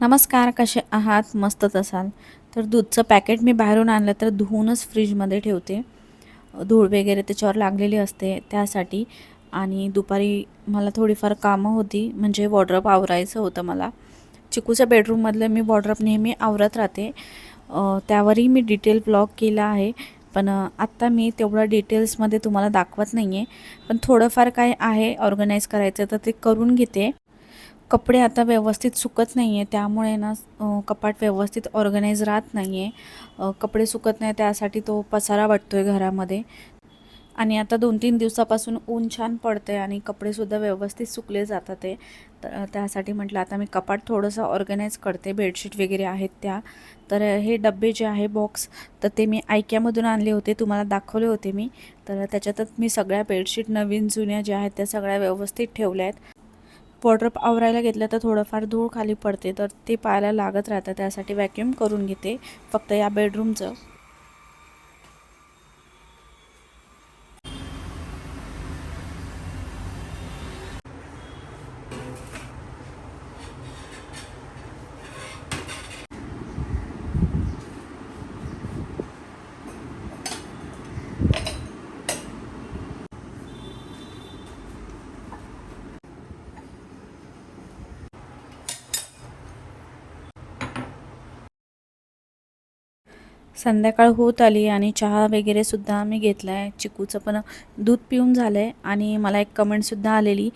नमस्कार कसे आहात? मस्तच असाल. तर दूधचं पॅकेट मी बाहेरून आणलं तर धुवूनच फ्रीजमध्ये ठेवते. धूळ वगैरे त्याच्यावर लागलेली असते त्यासाठी. आणि दुपारी मला थोडीफार कामं होती म्हणजे वॉड्रॉप आवरायचं होतं मला. चिकूच्या बेडरूममधलं मी वॉड्रॉप नेहमी आवरत राहते. त्यावरही मी डिटेल ब्लॉग केला आहे. पण आत्ता मी तेवढं डिटेल्समध्ये तुम्हाला दाखवत नाही आहे पण थोडंफार काय आहे ऑर्गनाईज करायचं तर ते करून घेते. कपडे आता व्यवस्थित सुकत नाही आहे त्यामुळे ना कपाट व्यवस्थित ऑर्गनाईज राहत नाही आहे कपडे सुकत नाही त्यासाठी तो पसारा वाटतो आहे घरामध्ये. आणि आता दोन तीन दिवसापासून ऊन छान पडते आणि कपडेसुद्धा व्यवस्थित सुकले जातात ते तर त्यासाठी म्हटलं आता मी कपाट थोडंसं ऑर्गनाईज करते. बेडशीट वगैरे आहेत त्या. तर हे डबे जे आहे बॉक्स तर ते मी आयक्यामधून आणले होते. तुम्हाला दाखवले होते मी. तर त्याच्यातच मी सगळ्या बेडशीट नवीन जुन्या ज्या आहेत त्या सगळ्या व्यवस्थित ठेवल्या आहेत. वॉर्ड्रॉप आवरायला घेतलं तर थोडंफार धूळ खाली पडते तर ते पाहायला लागत राहतं. त्यासाठी वॅक्यूम करून घेते फक्त या बेडरूमचं संध्याकाळ होत आली आणि चहा वगैरे सुद्धा मी घेतला आहे चिकूचं पण दूध पिऊन झालं आहे आणि मला एक कमेंटसुद्धा आलेली.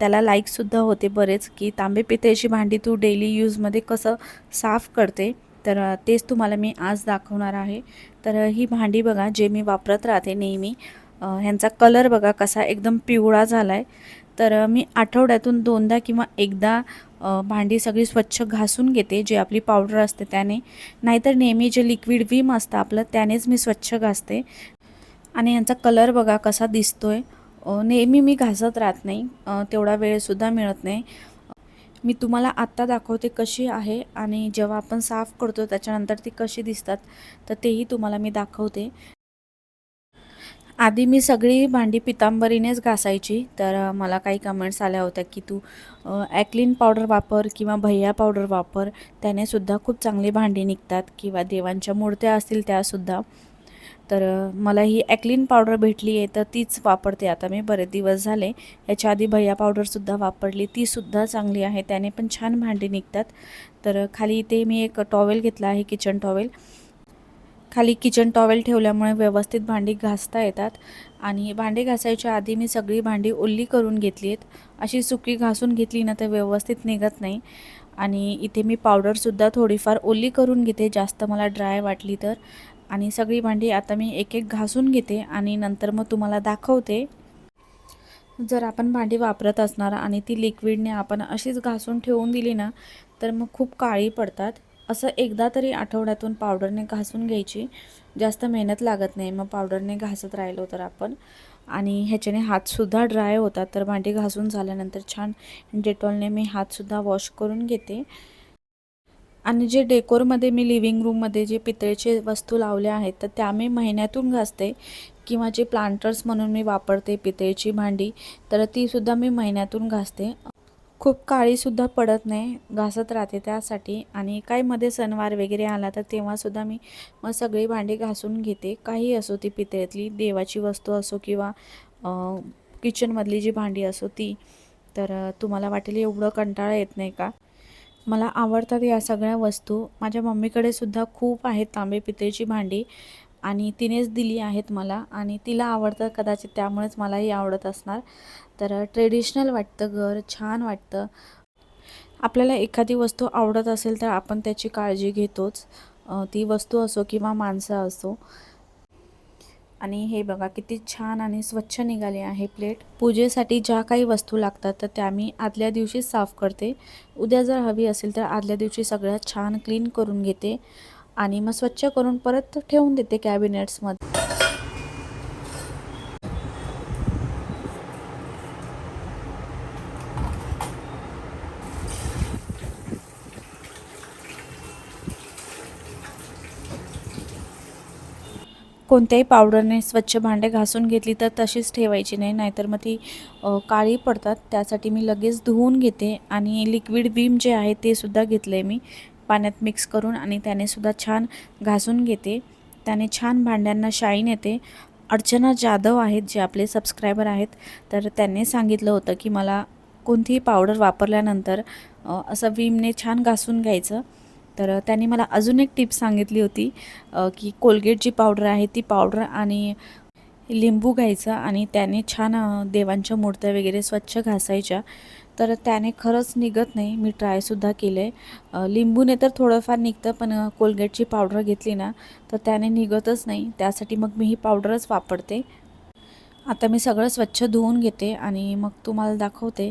त्याला लाईकसुद्धा होते बरेच की तांबे पितळेची भांडी तू डेली यूजमध्ये कसं साफ करते? तर तेच तुम्हाला मी आज दाखवणार आहे. तर ही भांडी बघा जे मी वापरत राहते नेहमी. ह्यांचा कलर बघा कसा एकदम पिवळा झाला आहे तर मी आठवड्यातून दोनदा किंवा एकदा भांडी सगळी स्वच्छ घासून घेते जे आपली पावडर असते त्याने. नाहीतर नेहमी जे लिक्विड विम असतं आपलं त्यानेच मी स्वच्छ घासते. आणि यांचा कलर बघा कसा दिसतो आहे नेहमी मी घासत राहत नाही तेवढा वेळसुद्धा मिळत नाही. मी तुम्हाला आत्ता दाखवते कशी आहे आणि जेव्हा आपण साफ करतो त्याच्यानंतर ती कशी दिसतात तर तेही तुम्हाला मी दाखवते. आधी मी सगळी भांडी पितांबरीनेच घासायची तर मला काही कमेंट्स आल्या होत्या की तू ॲक्लिन पावडर वापर किंवा भैया पावडर वापर त्याने सुद्धा खूप चांगली भांडी निघतात किंवा देवांच्या मूर्त्या असतील त्यासुद्धा तर मला ही ॲक्लिन पावडर भेटली आहे तर तीच वापरते. आता मी बरेच दिवस झाले याच्या आधी भैया पावडरसुद्धा वापरली तीसुद्धा चांगली आहे त्याने पण छान भांडी निघतात. तर खाली इथे मी एक टॉवेल घेतला आहे किचन टॉवेल. खाली किचन टॉवेल ठेवल्यामुळे व्यवस्थित भांडी घासता येतात. आणि भांडी घासायच्या आधी मी सगळी भांडी ओल्ली करून घेतली आहेत. अशी सुकी घासून घेतली ना तर व्यवस्थित निघत नाही. आणि इथे मी पावडरसुद्धा थोडीफार ओली करून घेते जास्त मला ड्राय वाटली तर. आणि सगळी भांडी आता मी एक एक घासून घेते आणि नंतर मग तुम्हाला दाखवते. जर आपण भांडी वापरत असणार आणि ती लिक्विडने आपण अशीच घासून ठेवून दिली ना तर मग खूप काळी पडतात. असं एकदा तरी आठवड्यातून पावडरने घासून घ्यायची. जास्त मेहनत लागत नाही. मग पावडरने घासत राहिलो तर आपण. आणि ह्याच्याने हातसुद्धा ड्राय होतात. तर भांडी घासून झाल्यानंतर छान डेटॉलने मी हातसुद्धा वॉश करून घेते. आणि जे डेकोरमध्ये मी लिव्हिंग रूममध्ये जे पितळेचे वस्तू लावल्या आहेत तर त्या मी महिन्यातून घासते. किंवा जे प्लांटर्स म्हणून मी वापरते पितळेची भांडी तर तीसुद्धा मी महिन्यातून घासते. खूप काळीसुद्धा पडत नाही घासत राहते त्यासाठी. आणि काही मध्ये सणवार वगैरे आला तर तेव्हासुद्धा मी मग सगळी भांडी घासून घेते. काही असो ती पितळेतली देवाची वस्तू असो किंवा किचनमधली जी भांडी असो ती. तर तुम्हाला वाटेल एवढं कंटाळा येत नाही का? मला आवडतात या सगळ्या वस्तू. माझ्या मम्मीकडे सुद्धा खूप आहेत तांबे पितळेची भांडी. आणि तिनेच दिली आहेत मला. आणि तिला आवडतं कदाचित त्यामुळेच मलाही आवडत असणार. तर ट्रेडिशनल वाटतं घर छान वाटतं. आपल्याला एखादी वस्तू आवडत असेल तर आपण त्याची काळजी घेतोच. ती वस्तू असो किंवा माणसं असो. आणि हे बघा किती छान आणि स्वच्छ निघाले आहे प्लेट. पूजेसाठी ज्या काही वस्तू लागतात तर त्या मी आदल्या दिवशीच साफ करते. उद्या जर हवी असेल तर आदल्या दिवशी सगळ्यात छान क्लीन करून घेते. आणि मग स्वच्छ करून परत ठेवून देते कॅबिनेट्समध्ये. कोणत्याही पावडरने स्वच्छ भांडे घासून घेतली तर तशीच ठेवायची नाही नाहीतर मग ती काळी पडतात. त्यासाठी मी लगेच धुवून घेते आणि लिक्विड विम जे आहे ते सुद्धा घेतलं आहे मी. पाण्यात मिक्स करून आणि त्याने सुद्धा छान घासून घेते. त्याने छान भांड्यांना शाईन येते. अर्चना जाधव आहेत जे आपले सबस्क्रायबर आहेत. तर त्यांनी सांगितलं होतं की मला कोणतीही पावडर वापरल्यानंतर असं विमने छान घासून घ्यायचं. तर त्यांनी मला अजून एक टिप सांगितली होती की कोलगेट जी पावडर आहे ती पावडर आणि लिंबू घ्यायचं आणि त्याने छान देवांच्या मूर्त्या वगैरे स्वच्छ घासायच्या. तर त्याने खरंच निघत नाही मी ट्रायसुद्धा केलं. आहे लिंबूने तर थोडंफार निघतं पण कोलगेटची पावडर घेतली ना तर त्याने निघतच नाही. त्यासाठी मग मी ही पावडरच वापरते. आता मी सगळं स्वच्छ धुवून घेते आणि मग तुम्हाला दाखवते.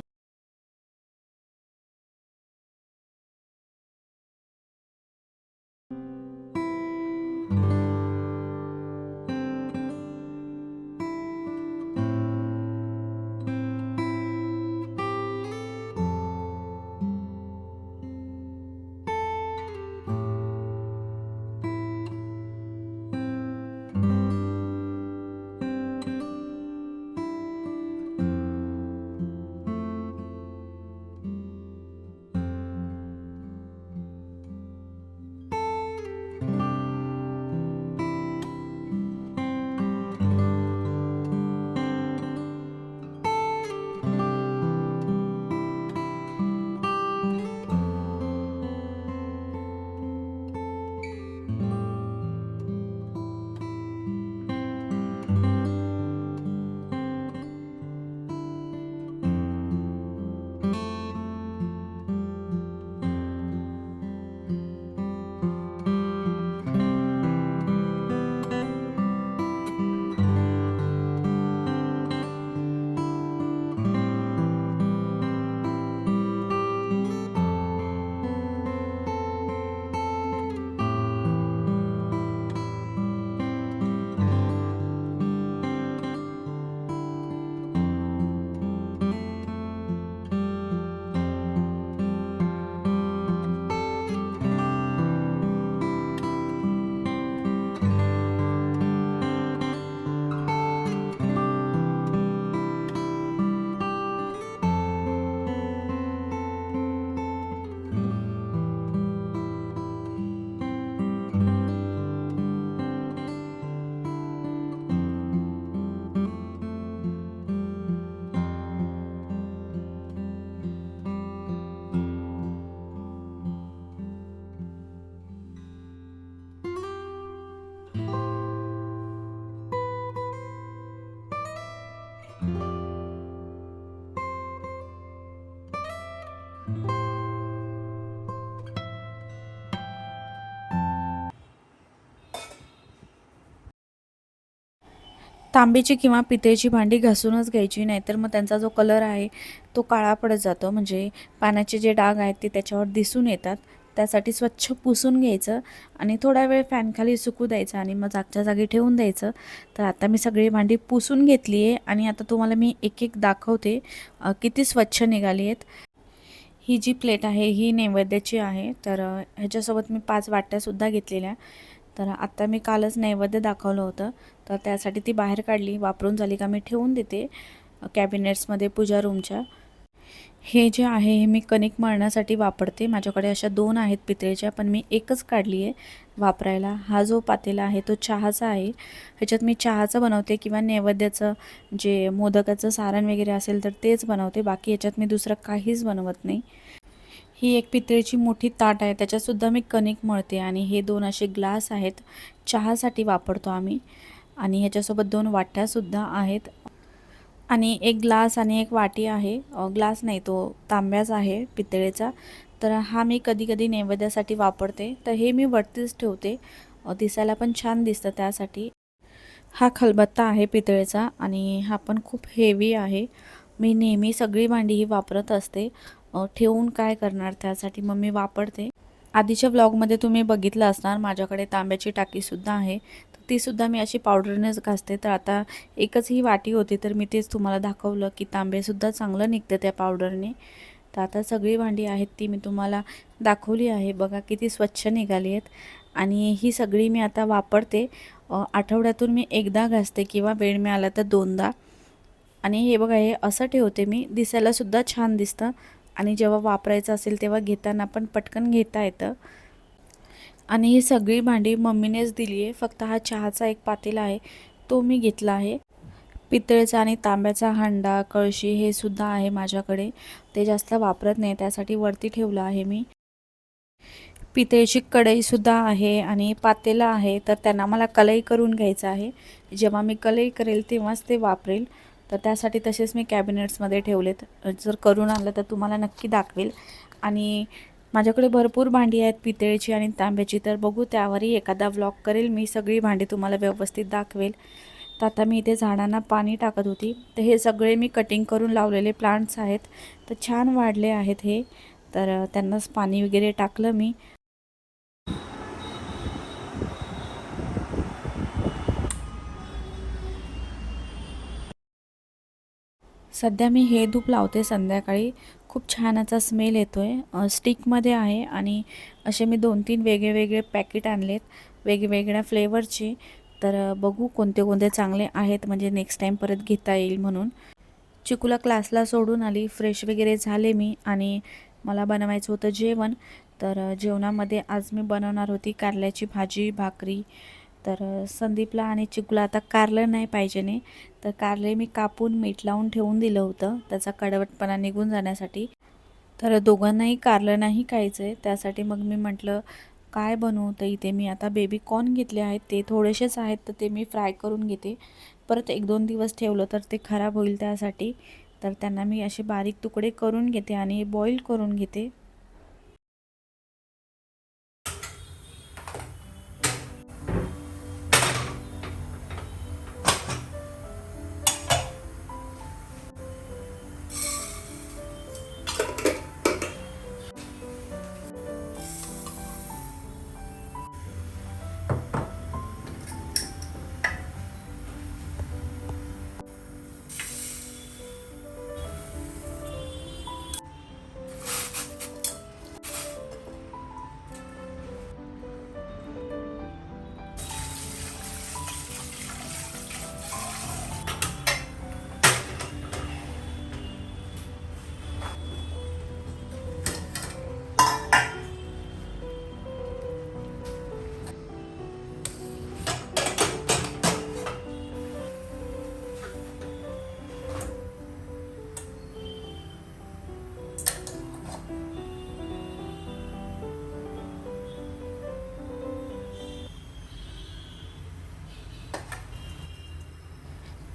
तांब्याची किंवा पितेची भांडी घासूनच घ्यायची नाहीतर मग त्यांचा जो कलर आहे तो काळा पडत जातो. म्हणजे पाण्याचे जे डाग आहेत ते त्याच्यावर दिसून येतात. त्यासाठी स्वच्छ पुसून घ्यायचं आणि थोडा वेळ फॅनखाली सुकू द्यायचं आणि मग जागच्या जागी ठेवून द्यायचं. तर आता मी सगळी भांडी पुसून घेतली आहे आणि आता तुम्हाला मी एक एक दाखवते किती स्वच्छ निघाली आहेत. ही जी प्लेट आहे ही नैवेद्याची आहे. तर ह्याच्यासोबत मी पाच वाट्यासुद्धा घेतलेल्या. तर आत्ता मी कालच नैवेद्य दाखवलं होतं. तर त्यासाठी ती बाहेर काढली वापरून झाली का मी ठेवून देते कॅबिनेट्समध्ये पूजा रूमच्या. हे जे आहे हे मी कणिक मळण्यासाठी वापरते. माझ्याकडे अशा दोन आहेत पितळेच्या पण मी एकच काढली आहे वापरायला. हा जो पातेला आहे तो चहाचा आहे. ह्याच्यात मी चहाचं बनवते किंवा नैवेद्याचं जे मोदकाचं सारण वगैरे असेल तर तेच बनवते. बाकी ह्याच्यात मी दुसरं काहीच बनवत नाही. ही एक पितळेची मोठी ताट आहे. त्याच्यातसुद्धा मी कणिक मळते आणि हे दोन असे ग्लास आहेत. चहासाठी वापरतो आम्ही आणि ह्याच्यासोबत दोन वाट्यासुद्धा आहेत. आणि एक ग्लास आणि एक वाटी आहे. ग्लास नाही तो तांब्याच आहे पितळेचा. तर हा मी कधी कधी नैवेद्यासाठी वापरते. तर हे मी वरतीच ठेवते. दिसायला पण छान दिसतं त्यासाठी. हा खलबत्ता आहे पितळेचा आणि हा पण खूप हेवी आहे. मी नेहमी सगळी भांडी ही वापरत असते. ठेवून काय करणार? त्यासाठी मग मी वापरते. आधीच्या ब्लॉगमध्ये तुम्ही बघितलं असणार माझ्याकडे तांब्याची टाकीसुद्धा आहे. तर तीसुद्धा मी अशी पावडरनेच घासते. तर आता एकच ही वाटी होती तर मी तेच तुम्हाला दाखवलं की तांबेसुद्धा चांगलं निघतं त्या पावडरने. तर आता सगळी भांडी आहेत ती मी तुम्हाला दाखवली आहे. बघा किती स्वच्छ निघाली आहेत. आणि ही सगळी मी आता वापरते. आठवड्यातून मी एकदा घासते किंवा वेळ मिळाला तर दोनदा. आणि हे बघा हे असं ठेवते मी. दिसायलासुद्धा छान दिसतं. आणि जेव्हा वापरायचं असेल तेव्हा घेताना पण पटकन घेता येतं. आणि ही सगळी भांडी मम्मीनेच दिली आहे. फक्त हा चहाचा एक पातेला आहे. तो मी घेतला आहे. पितळेचा आणि तांब्याचा हांडा कळशी हे सुद्धा आहे माझ्याकडे. ते जास्त वापरत नाही त्यासाठी वरती ठेवलं आहे मी. पितळेची कढईसुद्धा आहे आणि पातेला आहे. तर त्यांना मला कलई करून घ्यायचं आहे. जेव्हा मी कलई करेल तेव्हाच ते वापरेल. तर त्यासाठी तसेच मी कॅबिनेट्समध्ये ठेवलेत. जर करून आणलं तर तुम्हाला नक्की दाखवेल. आणि माझ्याकडे भरपूर भांडी आहेत पितळेची आणि तांब्याची. तर बघू त्यावरही एखादा व्लॉग करेल. मी सगळी भांडी तुम्हाला व्यवस्थित दाखवेल. तर आता मी इथे झाडांना पाणी टाकत होती. तर हे सगळे मी कटिंग करून लावलेले प्लांट्स आहेत. तर छान वाढले आहेत हे. तर त्यांनाच पाणी वगैरे टाकलं मी. सध्या मी हे धूप लावते संध्याकाळी. खूप छान याचा स्मेल येतो आहे स्टिकमध्ये आहे आणि असे मी दोन तीन वेगळे वेगळे पॅकेट आणलेत. वेगवेगळ्या फ्लेवरचे तर बघू कोणते कोणते चांगले आहेत. म्हणजे नेक्स्ट टाईम परत घेता येईल म्हणून. चिकूला क्लासला सोडून आली. फ्रेश वगैरे झाले मी आणि मला बनवायचं होतं जेवण. तर जेवणामध्ये आज मी बनवणार होती कारल्याची भाजी भाकरी तर संदीपला आणि चिकूला आता कारलं नाही पाहिजे नाही तर कारले मी कापून मीठ लावून ठेवून दिलं होतं. त्याचा कडवटपणा निघून जाण्यासाठी. तर दोघांनाही कारलं नाही खायचं आहे त्यासाठी मग मी म्हटलं काय बनवू? तर इथे मी आता बेबी कॉर्न घेतले आहेत. ते थोडेसेच आहेत तर ते मी फ्राय करून घेते. परत एक दोन दिवस ठेवलं तर ते खराब होईल त्यासाठी. तर त्यांना मी असे बारीक तुकडे करून घेते आणि बॉईल करून घेते.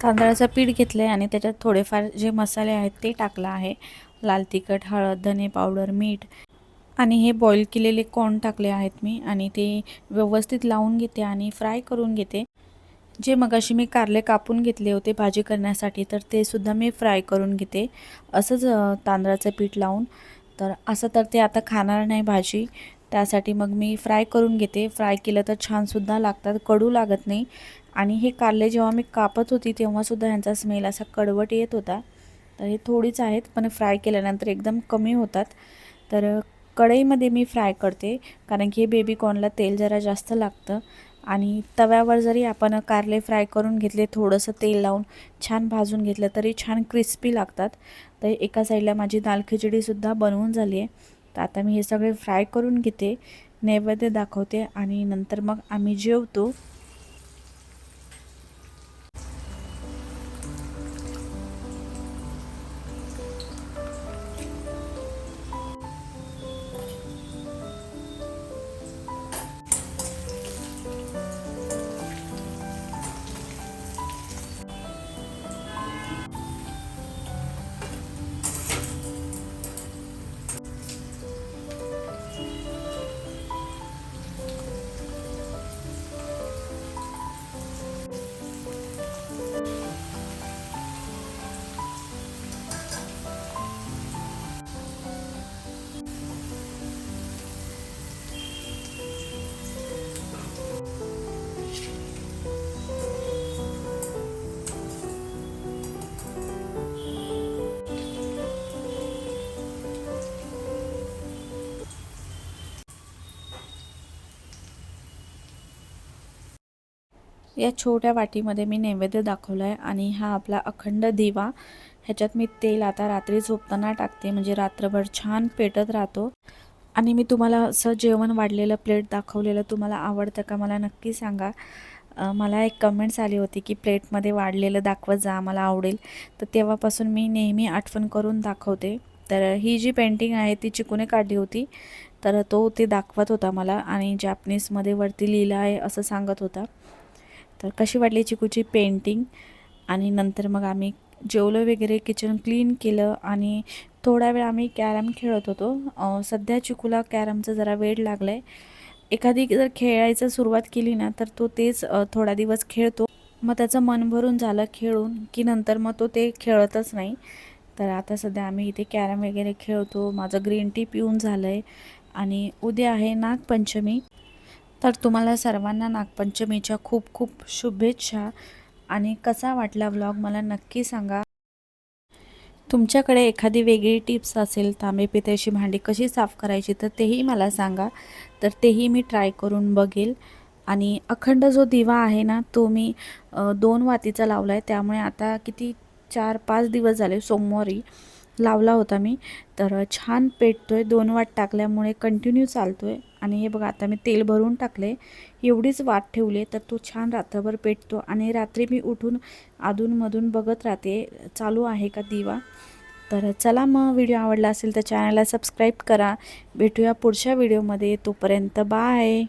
तांदळाचं पीठ घेतलं आहे आणि त्याच्यात थोडेफार जे मसाले आहेत ते टाकलं आहे. लाल तिखट हळद धने पावडर मीठ. आणि हे बॉईल केलेले कॉर्न टाकले आहेत मी आणि ते व्यवस्थित लावून घेते आणि फ्राय करून घेते. जे मगाशी मी कारले कापून घेतले होते भाजी करण्यासाठी तर ते सुद्धा मी फ्राय करून घेते. असंच तांदळाचं पीठ लावून. तर असं तर ते आता खाणार नाही भाजी. त्यासाठी मग मी फ्राय करून घेते. फ्राय केलं तर छानसुद्धा लागतात. कडू लागत नाही. आणि हे कारले जेव्हा मी कापत होती तेव्हासुद्धा ह्यांचा स्मेल असा कडवट येत होता. तर हे थोडीच आहेत पण फ्राय केल्यानंतर एकदम कमी होतात. तर कढईमध्ये मी फ्राय करते कारण की हे बेबी कॉर्नला तेल जरा जास्त लागतं. आणि तव्यावर जरी आपण कारले फ्राय करून घेतले थोडंसं तेल लावून छान भाजून घेतलं तरी छान क्रिस्पी लागतात. तर एका साईडला माझी दाल खिचडीसुद्धा बनवून झाली आहे. तर आता मी हे सगळे फ्राय करून घेते नैवेद्य दाखवते आणि नंतर मग आम्ही जेवतो. या छोट्या वाटीमध्ये मी नैवेद्य दाखवला आहे आणि हा आपला अखंड दिवा. ह्याच्यात मी तेल आता रात्री झोपताना टाकते म्हणजे रात्रभर छान पेटत राहतो. आणि मी तुम्हाला असं जेवण वाढलेलं प्लेट दाखवलेलं तुम्हाला आवडतं का मला नक्की सांगा. मला एक कमेंट्स आली होती की प्लेटमध्ये वाढलेलं दाखवत जा मला आवडेल. तर तेव्हापासून मी नेहमी आठवण करून दाखवते. तर ही जी पेंटिंग आहे ती चिकूने काढली होती तर तो ते दाखवत होता मला आणि जॅपनीजमध्ये वरती लिहिलं आहे असं सांगत होता. तर कशी वाटली चिकूची पेंटिंग आणि नंतर मग आम्ही जेवलं वगैरे किचन क्लीन केलं आणि थोडा वेळ आम्ही कॅरम खेळत होतो. सध्या चिकूला कॅरमचा जरा वेळ लागला आहे एखादी जर खेळायचं सुरुवात केली ना तर तो तेच थोडा दिवस खेळतो. मग त्याचं मन भरून झालं खेळून की नंतर मग तो ते खेळतच नाही. तर आता सध्या आम्ही इथे कॅरम वगैरे खेळतो. माझं ग्रीन टी पिऊन झालं आहे आणि उद्या आहे नागपंचमी. तर तुम्हाला सर्वांना नागपंचमीच्या खूप खूप शुभेच्छा. आणि कसा वाटला व्लॉग मला नक्की सांगा. तुमच्याकडे एखादी वेगळी टिप्स असेल तांबे पित्याची भांडी कशी साफ करायची तर तेही मला सांगा. तर तेही मी ट्राय करून बघेल. आणि अखंड जो दिवा आहे ना तो मी दोन वातीचा लावला आहे त्यामुळे आता किती चार पाच दिवस झाले सोमवारी. लावला होता मी. तर छान पेटतो आहे दोन वाट टाकल्यामुळे कंटिन्यू चालतो आहे आणि हे बघा आता मी तेल भरून टाकले. एवढीच वाट ठेवली आहे तर तो छान रात्रभर पेटतो. आणि रात्री मी उठून अधूनमधून बघत राहते. चालू आहे का दिवा? तर चला मग व्हिडिओ आवडला असेल तर चॅनलला सबस्क्राईब करा. भेटूया पुढच्या व्हिडिओमध्ये तोपर्यंत बाय